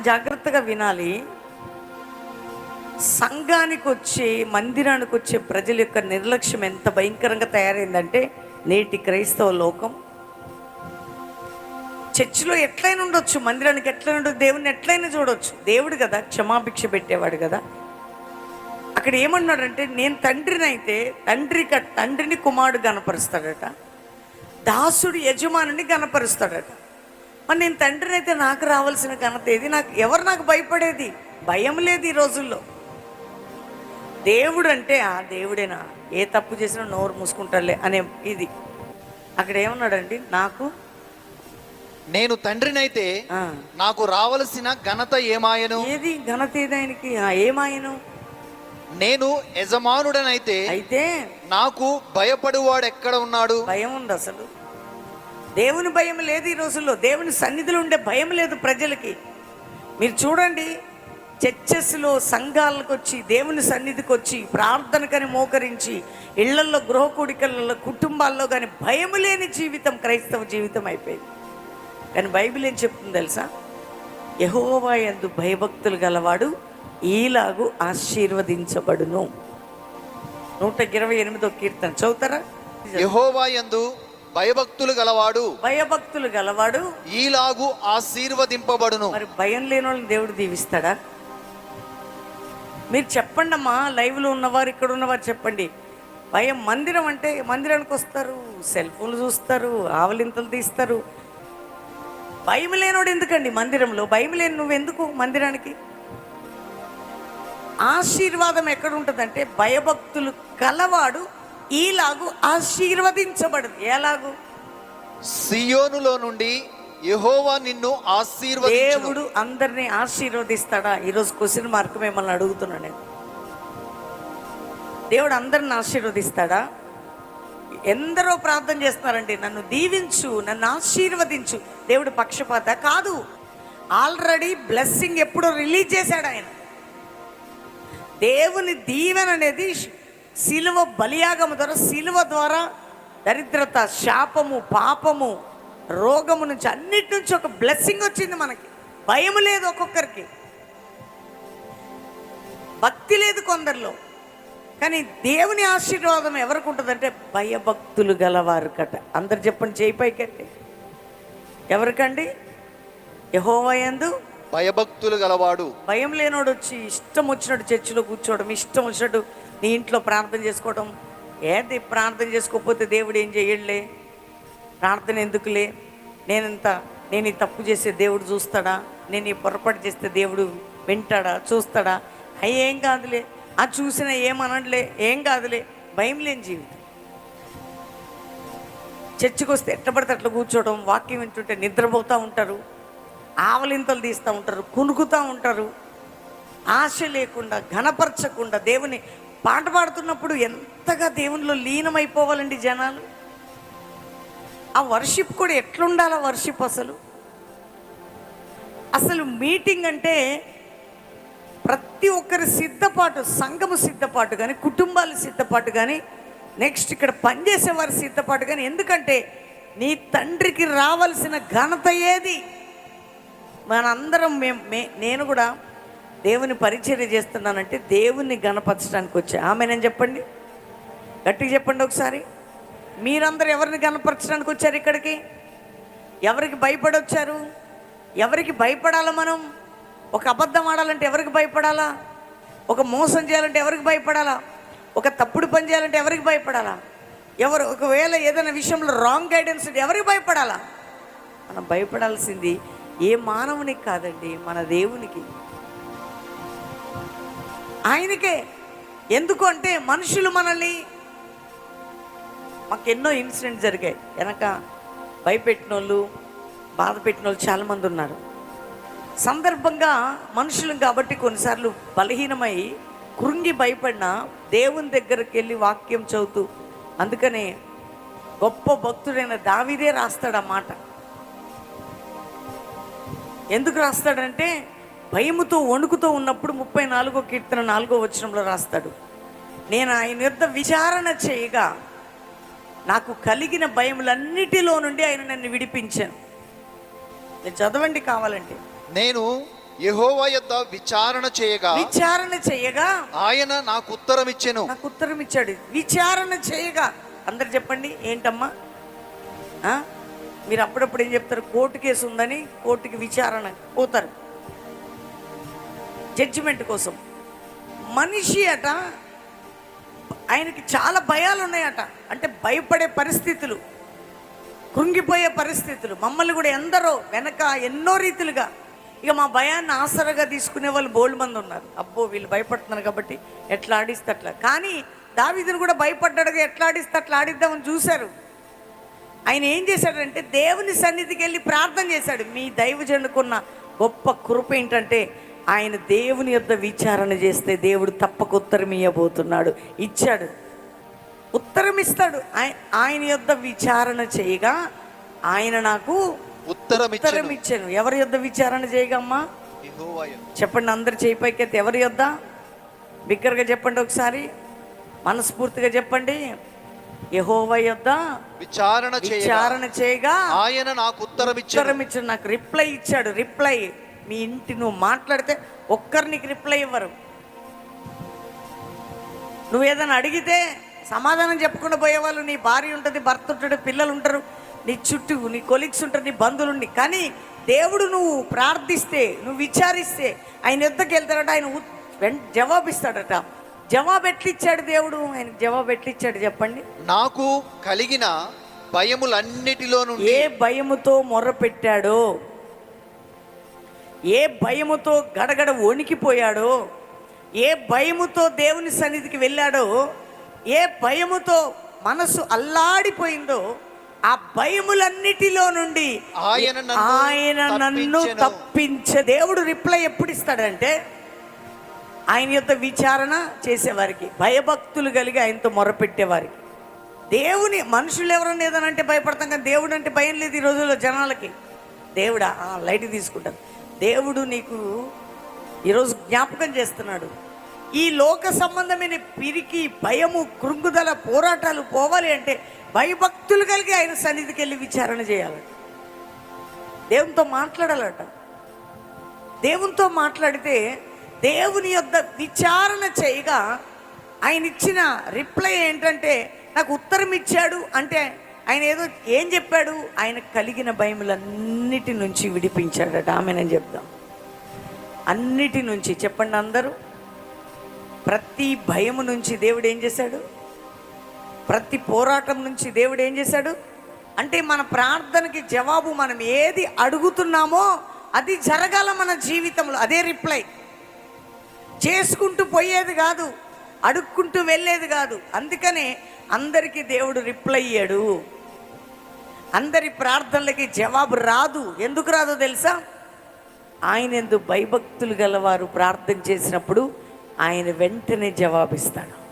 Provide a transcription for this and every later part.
జాగ్రత్తగా వినాలి. సంఘానికి వచ్చే మందిరానికి వచ్చే ప్రజల యొక్క నిర్లక్ష్యం ఎంత భయంకరంగా తయారైందంటే నేటి క్రైస్తవ లోకం. చర్చిలో ఎట్లయినా ఉండొచ్చు మందిరానికి ఎట్లయినా ఉండొచ్చు దేవుని ఎట్లయినా చూడొచ్చు. దేవుడు కదా క్షమాభిక్ష పెట్టేవాడు కదా. అక్కడ ఏమన్నాడంటే నేను తండ్రిని అయితే తండ్రి తండ్రిని కుమారుడు గనపరుస్తాడట. దాసుడు యజమానుని గనపరుస్తాడట. మరి నేను తండ్రిని అయితే నాకు రావాల్సిన ఘనత ఏది? నాకు ఎవరు నాకు భయపడేది? భయం లేదు ఈ రోజుల్లో. దేవుడు అంటే ఆ దేవుడేనా? ఏ తప్పు చేసినా నోరు మూసుకుంటాలే అనే ఇది. అక్కడ ఏమన్నాడండి? నాకు? నేను తండ్రినైతే నాకు రావలసిన ఘనత ఏమాయను? ఏది? ఘనత ఏది ఆయనకి? ఆ, ఏమాయను? నేను యజమానుడనైతే అయితే నాకు భయపడువాడు ఎక్కడ ఉన్నాడు? భయం ఉంది అసలు దేవుని భయం లేదు ఈ రోజుల్లో. దేవుని సన్నిధిలో ఉండే భయం లేదు ప్రజలకి. మీరు చూడండి చర్చెస్లో సంఘాలకు వచ్చి దేవుని సన్నిధికి వచ్చి ప్రార్థనకని మోకరించి ఇళ్ళల్లో గృహ కూడికలలో కుటుంబాల్లో కానీ భయం లేని జీవితం క్రైస్తవ జీవితం అయిపోయింది. కానీ బైబిల్ ఏం చెప్తుంది తెలుసా? యహోవా యందు భయభక్తులు గలవాడు ఈలాగు ఆశీర్వదించబడును. నూట ఇరవై ఎనిమిదో కీర్తన. చదువుతారా? యహోవా యందు భయభక్తులు గలవాడు. భయభక్తులు గలవాడు. ఈలాగు ఆశీర్వదింపబడును. మరి భయం లేని వాళ్ళని దేవుడు దీవిస్తాడా? మీరు చెప్పండి అమ్మా లైవ్లో ఉన్నవారు ఇక్కడ ఉన్నవారు చెప్పండి. భయం మందిరం అంటే మందిరానికి వస్తారు సెల్ ఫోన్లు చూస్తారు ఆవలింతలు తీస్తారు. భయం లేనోడు ఎందుకండి మందిరంలో? భయం లేని నువ్వు ఎందుకు మందిరానికి? ఆశీర్వాదం ఎక్కడ ఉంటుందంటే భయభక్తులు కలవాడు ఈలాగు ఆశీర్వదించబడదు. ఎలాగు? సియోనులో నుండి యహోవా నిన్ను ఆశీర్వదించును. దేవుడు అందరినీ ఆశీర్వదిస్తాడా? ఈరోజు క్వశ్చన్ మార్క్ మిమ్మల్ని అడుగుతున్నా నేను. దేవుడు అందరిని ఆశీర్వదిస్తాడా? ఎందరో ప్రార్థన చేస్తున్నారండి. నన్ను దీవించు నన్ను ఆశీర్వదించు. దేవుడు పక్షపాత కాదు. ఆల్రెడీ బ్లెస్సింగ్ ఎప్పుడో రిలీజ్ చేశాడు ఆయన. దేవుని దీవెన అనేది శిలువ బలియాగము ద్వారా శిలువ ద్వారా దరిద్రత శాపము పాపము రోగము నుంచి అన్నిటి నుంచి ఒక బ్లెస్సింగ్ వచ్చింది మనకి. భయం లేదు ఒక్కొక్కరికి. భక్తి లేదు కొందరిలో. కానీ దేవుని ఆశీర్వాదం ఎవరికి ఉంటుందంటే భయభక్తులు గలవారు కట. అందరు చెప్పండి చేయి పైకండి ఎవరికండి? యహోవయందు భయభక్తులు గలవాడు. భయం లేనోడు వచ్చి ఇష్టం వచ్చినట్టు చర్చిలో కూర్చోవడం ఇష్టం వచ్చినట్టు నీ ఇంట్లో ప్రార్థన చేసుకోవడం ఏది ప్రార్థన చేసుకోకపోతే దేవుడు ఏం చేయలే ప్రార్థన ఎందుకులే? నేనంత నేను ఈ తప్పు చేస్తే దేవుడు చూస్తాడా? నేను ఈ పొరపాటు చేస్తే దేవుడు వింటాడా? చూస్తాడా? అవి ఏం కాదులే. ఆ చూసినా ఏమనట్లే ఏం కాదులే. భయం లేని జీవితం. చర్చికి వస్తే ఎట్టబడితే అట్లా కూర్చోవడం వాక్యం వింటుంటే నిద్రపోతూ ఉంటారు. ఆవలింతలు తీస్తూ ఉంటారు కునుకుతూ ఉంటారు. ఆశ లేకుండా ఘనపరచకుండా దేవుని పాట పాడుతున్నప్పుడు ఎంతగా దేవునిలో లీనమైపోవాలండి జనాలు? ఆ వర్షిప్ కూడా ఎట్లుండాలి వర్షిప్ అసలు? అసలు మీటింగ్ అంటే ప్రతి ఒక్కరి సిద్ధపాటు సంఘము సిద్ధపాటు కానీ కుటుంబాల సిద్ధపాటు కానీ నెక్స్ట్ ఇక్కడ పనిచేసేవారి సిద్ధపాటు కానీ ఎందుకంటే నీ తండ్రికి రావాల్సిన ఘనత ఏది? మనందరం మేము మే నేను కూడా దేవుని పరిచర్య చేస్తున్నానంటే దేవుణ్ణి గణపరచడానికి వచ్చా. ఆమె చెప్పండి? గట్టిగా చెప్పండి ఒకసారి. మీరందరూ ఎవరిని గణపరచడానికి వచ్చారు ఇక్కడికి? ఎవరికి భయపడి వచ్చారు ఎవరికి భయపడాలా మనం? ఒక అబద్ధం ఆడాలంటే ఎవరికి భయపడాలా? ఒక మోసం చేయాలంటే ఎవరికి భయపడాలా? ఒక తప్పుడు పని చేయాలంటే ఎవరికి భయపడాలా? ఎవరు ఒకవేళ ఏదైనా విషయంలో రాంగ్ గైడెన్స్ ఉంటే ఎవరికి భయపడాలా? మనం భయపడాల్సింది ఏ మానవునికి కాదండి మన దేవునికి. ఆయనకే. ఎందుకు అంటే మనుషులు మనల్ని మాకు ఎన్నో ఇన్సిడెంట్ జరిగాయి. వెనక భయపెట్టిన వాళ్ళు బాధ పెట్టిన వాళ్ళు చాలామంది ఉన్నారు. సందర్భంగా మనుషులు కాబట్టి కొన్నిసార్లు బలహీనమై కృంగి భయపడిన దేవుని దగ్గరికి వెళ్ళి వాక్యం చదువుతూ అందుకనే గొప్ప భక్తుడైన దావిదే రాస్తాడు ఆ మాట. ఎందుకు రాస్తాడంటే భయముతో వణుకుతో ఉన్నప్పుడు ముప్పై నాలుగో కీర్తన నాలుగో వచనంలో రాస్తాడు. నేను ఆయన యొద్ద విచారణ చేయగా నాకు కలిగిన భయములన్నిటిలో నుండి ఆయన నన్ను విడిపించాను. చదవండి కావాలంటే. నేను యెహోవా యొద్ద విచారణ చేయగా విచారణ చేయగా ఆయన నాకు ఉత్తరం ఇచ్చెను నాకు ఉత్తరం ఇచ్చాడు విచారణ చేయగా అందరు చెప్పండి ఏంటమ్మా? మీరు అప్పుడప్పుడు ఏం చెప్తారు? కోర్టు కేసు ఉందని కోర్టుకి విచారణ పోతారు. జడ్జిమెంట్ కోసం. మనిషి అట ఆయనకి చాలా భయాలు ఉన్నాయట అంటే భయపడే పరిస్థితులు కృంగిపోయే పరిస్థితులు. మమ్మల్ని కూడా ఎందరో వెనక ఎన్నో రీతిలుగా. ఇక మా భయాన్ని ఆసరగా తీసుకునే వాళ్ళు బోల్డ్ మంది ఉన్నారు. అబ్బో వీళ్ళు భయపడుతున్నారు కాబట్టి ఎట్లా ఆడిస్తే అట్లా. కానీ దావీదును కూడా భయపడ్డాడు ఎట్లా ఆడిస్తే అట్లా ఆడిద్దామని చూశారు. ఆయన ఏం చేశాడంటే దేవుని సన్నిధికి వెళ్ళి ప్రార్థన చేశాడు. మీ దైవజనుకున్న గొప్ప కృప ఏంటంటే ఆయన దేవుని యొద్ద విచారణ చేస్తే దేవుడు తప్పక ఉత్తరం ఇవ్వబోతున్నాడు ఇచ్చాడు. ఉత్తరం ఇస్తాడు. ఆయ- ఆయన యొద్ద విచారణ చేయగా ఆయన నాకు ఉత్తరం ఉత్తరం ఇచ్చెను ఎవరి యొద్ద విచారణ చేయగమ్మా. చెప్పండి అందరు చేయి పైకెత్తి. ఎవరి యొద్ద? బిగ్గరగా చెప్పండి ఒకసారి. మనస్ఫూర్తిగా చెప్పండి. యహోవ యొద్ద విచారణ చేయగా విచారణ చేయగా ఆయన నాకు ఉత్తరం ఇచ్చాడు. నాకు రిప్లై ఇచ్చాడు. రిప్లై మీ ఇంటి నువ్వు మాట్లాడితే ఒక్కరు నీకు రిప్లై ఇవ్వరు. నువ్వు ఏదైనా అడిగితే సమాధానం చెప్పకుండా పోయేవాళ్ళు నీ భార్య ఉంటుంది భర్త ఉంటాడు పిల్లలు ఉంటారు నీ చుట్టూ నీ కొలీగ్స్ ఉంటారు నీ బంధువులు ఉండి. కానీ దేవుడు నువ్వు ప్రార్థిస్తే నువ్వు విచారిస్తే ఆయన యుద్ధకి వెళ్తాడట ఆయన వెంట జవాబు ఎట్లిచ్చాడు దేవుడు? ఆయనకు జవాబు ఎట్లిచ్చాడు చెప్పండి? నాకు కలిగిన భయములన్నిటిలో ఏ భయముతో మొర్ర పెట్టాడో ఏ భయముతో గడగడ వణికిపోయాడో ఏ భయముతో దేవుని సన్నిధికి వెళ్ళాడో ఏ భయముతో మనసు అల్లాడిపోయిందో ఆ భయములన్నిటిలో నుండి ఆయన నన్ను ఆయన నన్ను. తప్పించే దేవుడు రిప్లై ఎప్పుడు ఇస్తాడంటే ఆయన యొక్క విచారణ చేసేవారికి భయభక్తులు కలిగి ఆయనతో మొరపెట్టేవారికి. దేవుని మనుషులు ఎవరన్నా ఏదైనా అంటే భయపడతాం కానీ దేవుడు అంటే భయం లేదు ఈ రోజుల్లో జనాలకి. దేవుడా లైట్ తీసుకుంటాను. దేవుడు నీకు ఈరోజు జ్ఞాపకం చేస్తున్నాడు. ఈ లోక సంబంధమైన పిరికి భయము కృంగుదల పోరాటాలు పోవాలి అంటే భయభక్తులు కలిగి ఆయన సన్నిధికి వెళ్ళి విచారణ చేయాలట దేవునితో మాట్లాడాలట. దేవునితో మాట్లాడితే దేవుని యొద్ద విచారణ చేయగా ఆయన ఇచ్చిన రిప్లై ఏంటంటే నాకు ఉత్తరం ఇచ్చాడు అంటే ఆయన ఏదో ఏం చెప్పాడు? ఆయన కలిగిన భయములన్నిటి నుంచి విడిపించాడట. ఆమెనని చెప్దాం? అన్నిటి నుంచి చెప్పండి అందరూ. ప్రతి భయము నుంచి దేవుడు ఏం చేశాడు? ప్రతి పోరాటం నుంచి దేవుడు ఏం చేశాడు? అంటే మన ప్రార్థనకి జవాబు మనం ఏది అడుగుతున్నామో అది జరగాల మన జీవితంలో. అదే రిప్లై. చేసుకుంటూ పోయేది కాదు. అడుక్కుంటూ వెళ్ళేది కాదు. అందుకనే అందరికీ దేవుడు రిప్లై అయ్యాడు అందరి ప్రార్థనలకి జవాబు రాదు. ఎందుకు రాదో తెలుసా? ఆయన ఎందు భయభక్తులు గలవారు ప్రార్థన చేసినప్పుడు ఆయన వెంటనే జవాబిస్తాడు.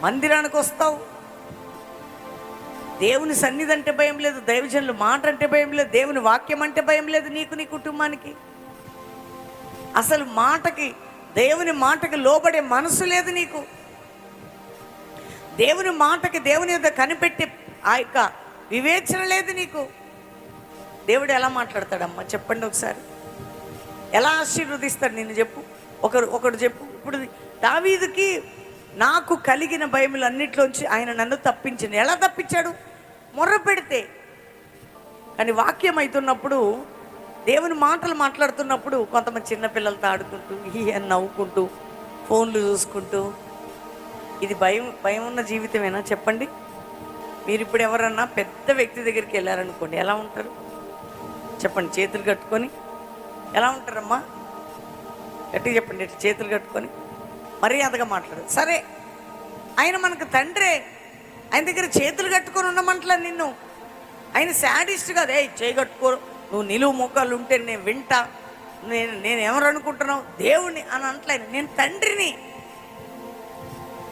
మందిరానికి వస్తావు. దేవుని సన్నిధి అంటే భయం లేదు దైవజనులు మాట అంటే భయం లేదు దేవుని వాక్యం అంటే భయం లేదు నీకు నీ కుటుంబానికి. అసలు మాటకి దేవుని మాటకి లోబడే మనసు లేదు నీకు. దేవుని మాటకి దేవుని యొక్క కనిపెట్టే ఆ యొక్క వివేచన లేదు నీకు. దేవుడు ఎలా మాట్లాడతాడమ్మా? చెప్పండి ఒకసారి. ఎలా ఆశీర్వదిస్తాడు నిన్ను చెప్పు? ఒకరు ఒకడు చెప్పు. ఇప్పుడు దావీదుకి నాకు కలిగిన భయములన్నిట్లోంచి ఆయన నన్ను తప్పించింది. ఎలా తప్పించాడు? మొర్ర పెడితే. కానీ వాక్యం అవుతున్నప్పుడు దేవుని మాటలు మాట్లాడుతున్నప్పుడు కొంతమంది చిన్నపిల్లలతో ఆడుకుంటూ ఈ అని నవ్వుకుంటూ ఫోన్లు చూసుకుంటూ ఇది భయం భయం ఉన్న జీవితమేనా? చెప్పండి. మీరు ఇప్పుడు ఎవరన్నా పెద్ద వ్యక్తి దగ్గరికి వెళ్ళారనుకోండి ఎలా ఉంటారు? చెప్పండి చేతులు కట్టుకొని. ఎలా ఉంటారమ్మా? గట్టిగా చెప్పండి చేతులు కట్టుకొని. మర్యాదగా మాట్లాడు. సరే ఆయన మనకు తండ్రే. ఆయన దగ్గర చేతులు కట్టుకొని ఉండమంటలే నిన్ను. ఆయన శాడిస్ట్ కాదు. ఏ చేయి కట్టుకో. నువ్వు నిలువు మొక్కలు ఉంటే నేను వింటా. నేను నేను ఎవరు అనుకుంటున్నావు దేవుణ్ణి అని అంటలేను నేను తండ్రిని.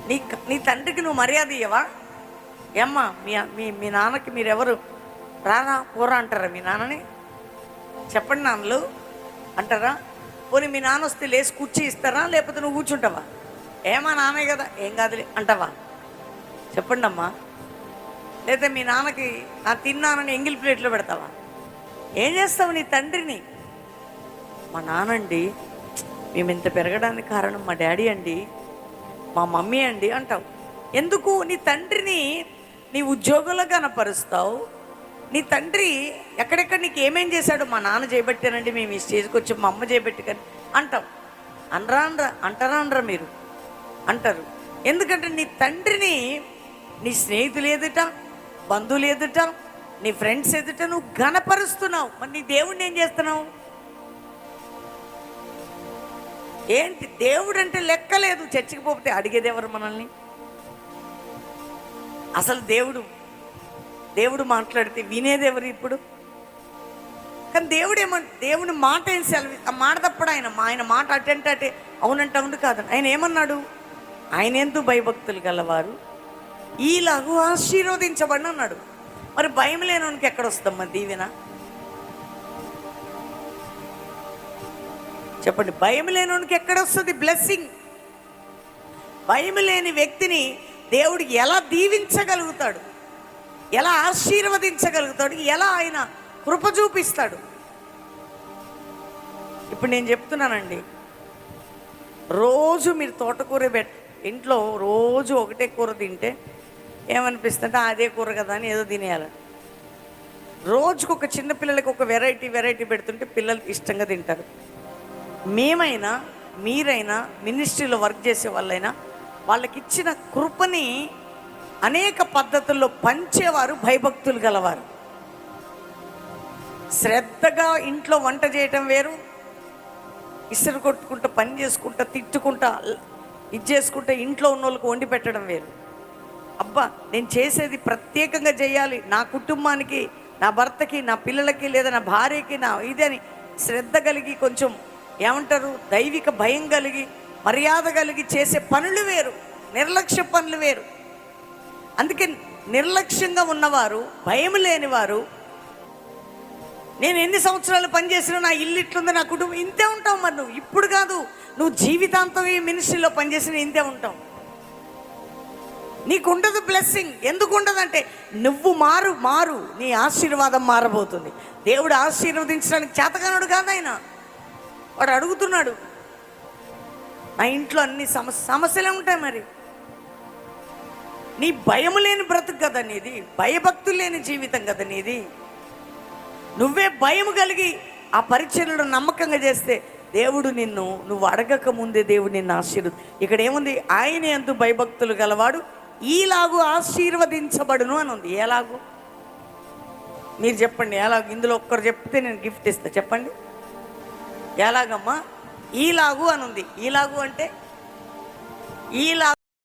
నీ నీ తండ్రికి నువ్వు మర్యాద ఇయ్యవా? ఏమ్మా మీ మీ మీ నాన్నకి మీరెవరు? రానా పోరా అంటారా మీ నాన్నని? చెప్పండి నాన్నలు అంటారా? పోనీ మీ నాన్న వస్తే లేచి కూర్చి ఇస్తారా? లేకపోతే నువ్వు కూర్చుంటావా? ఏమా నాన్నే కదా ఏం కాదులే అంటావా? చెప్పండి అమ్మా. లేదా మీ నాన్నకి నా తిన్నానని ఎంగిల్ ప్లేట్లో పెడతావా? ఏం చేస్తావు నీ తండ్రిని? మా నానండి మేము ఇంత పెరగడానికి కారణం మా డాడీ అండి మా మమ్మీ అండి అంటావు. ఎందుకు? నీ తండ్రిని నీ ఉద్యోగంలో కనపరుస్తావు. నీ తండ్రి ఎక్కడెక్కడ నీకు ఏమేం చేశాడు మా నాన్న చేయబట్టానండి మేము ఈ స్టేజ్కి వచ్చి మా అమ్మ చేయబట్టి అంటాం. అనరా అనరా అంటారా అనరా మీరు. అంటారు. ఎందుకంటే నీ తండ్రిని నీ స్నేహితులు ఎదుట బంధువులు ఎదుట నీ ఫ్రెండ్స్ ఎదుట నువ్వు ఘనపరుస్తున్నావు మరి నీ దేవుడిని ఏం చేస్తున్నావు? ఏంటి దేవుడు అంటే లెక్కలేదు. చర్చికి పోతే అడిగేది ఎవరు మనల్ని? అసలు దేవుడు దేవుడు మాట్లాడితే వినేదెవరు ఇప్పుడు? కానీ దేవుడు ఏమంట దేవుని మాట ఏం సెలవు ఆ మాట తప్పుడు ఆయన ఆయన మాట అటెంట్ అటే అవునంట అవును కాదు. ఆయన ఏమన్నాడు? ఆయన ఎందుకు భయభక్తులు గలవారు. ఈలాగు ఆశీర్వదించబడి అన్నాడు. మరి భయం లేనోనికి ఎక్కడ వస్తామ్మా దీవెన? చెప్పండి భయం లేనోనికి ఎక్కడ వస్తుంది బ్లెస్సింగ్ భయం లేని వ్యక్తిని దేవుడు ఎలా దీవించగలుగుతాడు? ఎలా ఆశీర్వదించగలుగుతాడు? ఎలా ఆయన కృప చూపిస్తాడు? ఇప్పుడు నేను చెప్తున్నానండి. రోజు మీరు తోటకూర పెట్ ఇంట్లో రోజు ఒకటే కూర తింటే ఏమనిపిస్తుంటే అదే కూర కదా అని ఏదో తినేయాలి. రోజుకు ఒక చిన్న పిల్లలకి ఒక వెరైటీ వెరైటీ పెడుతుంటే పిల్లలు ఇష్టంగా తింటారు. మేమైనా మీరైనా మినిస్ట్రీలో వర్క్ చేసే వాళ్ళైనా వాళ్ళకి ఇచ్చిన కృపని అనేక పద్ధతుల్లో పంచేవారు భయభక్తులు గలవారు. శ్రద్ధగా ఇంట్లో వంట చేయటం వేరు. ఇసురు కొట్టుకుంటా పని చేసుకుంటా తిట్టుకుంటా ఇది చేసుకుంటా ఇంట్లో ఉన్న వాళ్ళకి వండి పెట్టడం వేరు. అబ్బా నేను చేసేది ప్రత్యేకంగా చేయాలి. నా కుటుంబానికి నా భర్తకి నా పిల్లలకి లేదా నా భార్యకి నా ఇదని శ్రద్ధ కలిగి కొంచెం ఏమంటారు? దైవిక భయం కలిగి మర్యాద కలిగి చేసే పనులు వేరు నిర్లక్ష్య పనులు వేరు. అందుకే నిర్లక్ష్యంగా ఉన్నవారు భయం లేనివారు నేను ఎన్ని సంవత్సరాలు పనిచేసినా నా ఇల్లు ఇట్లుంది నా కుటుంబం ఇంతే ఉంటావు మరి నువ్వు. ఇప్పుడు కాదు నువ్వు జీవితాంతం ఈ మినిస్ట్రీలో పనిచేసిన ఇంతే ఉంటావు. నీకు ఉండదు బ్లెస్సింగ్ ఎందుకు ఉండదంటే నువ్వు మారు మారు. నీ ఆశీర్వాదం మారబోతుంది. దేవుడు ఆశీర్వదించడానికి చేతగానుడు కాదు ఆయన. వాడు అడుగుతున్నాడు నా ఇంట్లో అన్ని సమస్య సమస్యలే ఉంటాయి మరి. నీ భయం లేని బ్రతుకు కదా నీది. భయభక్తులు లేని జీవితం కదా నీది. నువ్వే భయం కలిగి ఆ పరిచర్లను నమ్మకంగా చేస్తే దేవుడు నిన్ను నువ్వు అడగక ముందే దేవుడు నిన్ను ఆశీర్వది ఇక్కడ ఏముంది? ఆయన ఎందు భయభక్తులు గలవాడు ఈలాగు ఆశీర్వదించబడును అని ఉంది. ఎలాగు? మీరు చెప్పండి. ఎలాగ? ఇందులో ఒక్కరు చెప్తే నేను గిఫ్ట్ ఇస్తా. చెప్పండి. ఎలాగమ్మా? ఈలాగు అని ఉంది ఈలాగు అంటే ఈలా